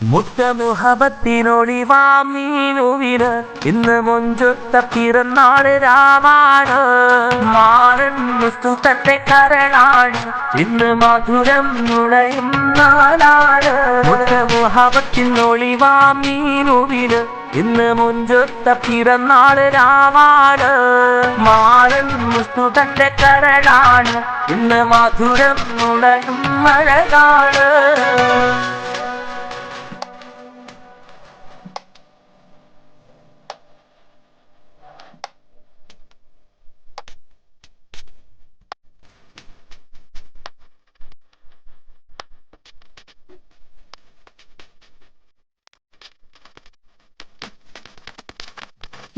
മുത്തമുഹബത്തിനൊളിവാമീനുവിന് ഇന്ന് മുഞ്ചുത്ത പിറന്നാൾ രാമാണ് മാറൻ മുസ്തുതത്തെ കരളാണ്. ഇന്ന് മധുരം നുണയും നാളാണ് മുത്തമുഹബത്തിനൊളിവാമീനുവിന് ഇന്ന് മുഞ്ചുത്ത പിറന്നാൾ രാമാണ് മാറൻ മുസ്തുതന്റെ കരളാണ്. ഇന്ന് മധുരം നുണയും മഴകാണ്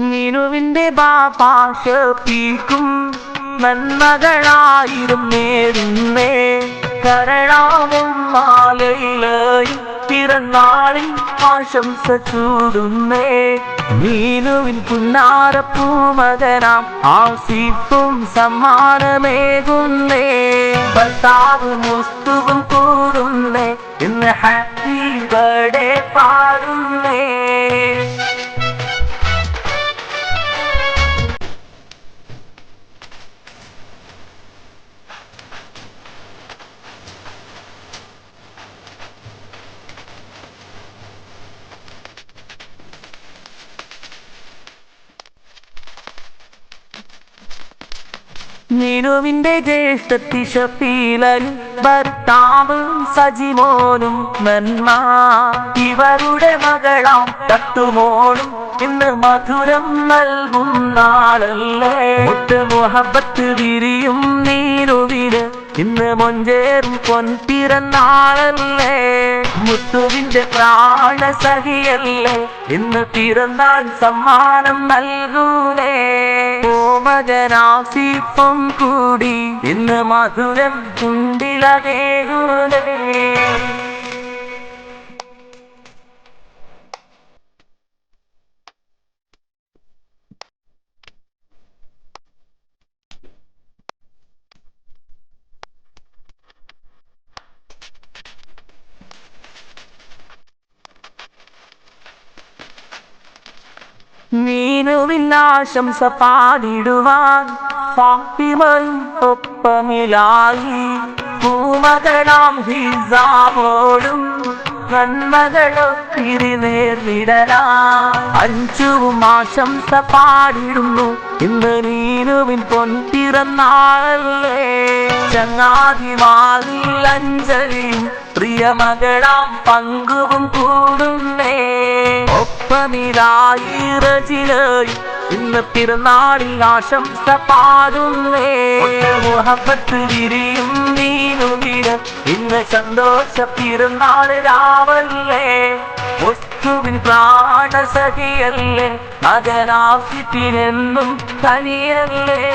നീനുവിന്റെ ബാപാശീക്കും നന്മകളായിരം നേരുന്നേ. കരളാവും മാലയിലായി പിറന്നാളിൽ ആശംസ ചൂടുന്നേ. നീനുവിൻ പുന്നാരപ്പൂമകനാം ആസിപ്പും സമ്മാനമേകുന്നേ. ഭർത്താവ് മുസ്തുവും കൂടുന്നേ. ഇന്ന് ഹാപ്പി ബർത്ത്ഡേ പാടുന്നേ നീനുവിന്റെ ജ്യേഷ്ഠത്തി ഷഫീലൻ ഭർത്താവ് സജിമോനും നന്മ. ഇവരുടെ മകളാം തട്ടുമോളും ഇന്ന് മധുരം നൽകും നാളല്ലേ മുഹബത്ത് വിരിയും നീനുവിന് ഇന്ന് മൊഞ്ചേറും പൊൻപിറന്നാളല്ലേ മുത്തുവിന്റെ പ്രാണസഹിയല്ലേ ഇന്ന് പിറന്നാൾ സമ്മാനം നൽകൂലേ. ഓമജനാസിപ്പം കൂടി ഇന്ന് മധുരം ചുണ്ടിലകേകൂലേ നീനുവിന്നാശംസ പാടിടുവാൻ ഒപ്പമിലായി. പൂമകളാം ഹിസാമോടും നന്മകളൊത്തിരി നേർവിടലാ അഞ്ചുവും ആശംസ പാടിടുന്നു ഇന്ന് നീനുവിൻ പൊൻപിറന്നാളല്ലേ. ചങ്ങാതിമാരിൽ അഞ്ജലിയും പ്രിയമകളാം പങ്കുവും കൂടുന്നേ. റജിലായി ഇന്ന് പിറന്നാളിൽ ആശംസ പാടുന്നേ മുഹബത്ത് വിരിയും നീനുവിന് ഇന്ന് സന്തോഷ പിറന്നാൾ രാവല്ലേ. വസ്തുവിൻ പ്രാണസഖിയല്ലേ. മകനാസിറ്റിനെന്നും തനിയല്ലേ.